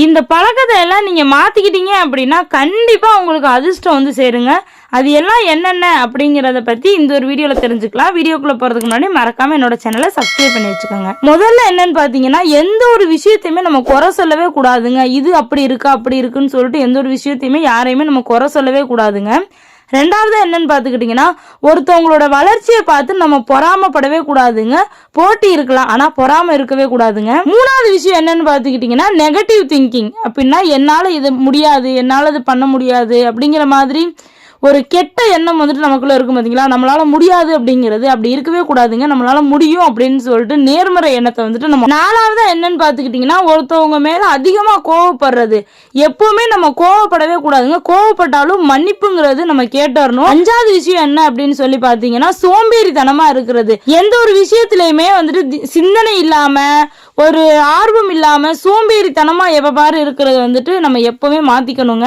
இந்த பழக்கத்தை எல்லாம் நீங்கள் மாற்றிக்கிட்டீங்க அப்படின்னா கண்டிப்பாக உங்களுக்கு அதிர்ஷ்டம் வந்து சேருங்க. அது எல்லாம் என்னென்ன அப்படிங்கிறத பற்றி இந்த ஒரு வீடியோவில் தெரிஞ்சுக்கலாம். வீடியோக்குள்ளே போகிறதுக்கு முன்னாடி மறக்காமல் என்னோட சேனலை சப்ஸ்கிரைப் பண்ணி வச்சுக்கோங்க. முதல்ல என்னன்னு பார்த்தீங்கன்னா எந்த ஒரு விஷயத்தையுமே நம்ம குறை சொல்லவே கூடாதுங்க. இது அப்படி இருக்கா அப்படி இருக்குன்னு சொல்லிட்டு எந்த ஒரு விஷயத்தையுமே யாரையுமே நம்ம குறை சொல்லவே கூடாதுங்க. ரெண்டாவது என்னன்னு பார்த்துக்கிட்டிங்கன்னா ஒருத்தவங்களோட வளர்ச்சியை பார்த்து நம்ம பொறாமப்படவே கூடாதுங்க. போட்டி இருக்கலாம் ஆனால் பொறாம இருக்கவே கூடாதுங்க. மூணாவது விஷயம் என்னன்னு பார்த்துக்கிட்டிங்கன்னா நெகட்டிவ் திங்கிங் அப்படின்னா என்னால் இது முடியாது என்னால் இது பண்ண முடியாது அப்படிங்கிற மாதிரி ஒரு கெட்ட எண்ணம் வந்துட்டு நமக்குள்ள இருக்கும் பார்த்தீங்களா நம்மளால முடியாது அப்படிங்கிறது. அப்படி இருக்கவே கூடாதுங்க. நம்மளால முடியும் அப்படின்னு சொல்லிட்டு நேர்மறை எண்ணத்தை வந்துட்டு நம்ம நாலாவதா என்னன்னு பார்த்துக்கிட்டிங்கன்னா ஒருத்தவங்க மேல அதிகமா கோவப்படுறது. எப்பவுமே நம்ம கோவப்படவே கூடாதுங்க. கோவப்பட்டாலும் மன்னிப்புங்கிறது நம்ம கேட்டுறணும் அஞ்சாவது விஷயம் என்ன அப்படின்னு சொல்லி பார்த்தீங்கன்னா சோம்பேறித்தனமா இருக்கிறது. எந்த ஒரு விஷயத்துலையுமே வந்துட்டு தி- சிந்தனை இல்லாம ஒரு ஆர்வம் இல்லாம சோம்பேறித்தனமா எவ்வாறு பாரு இருக்கிறது வந்துட்டு நம்ம எப்பவுமே மாத்திக்கணுங்க.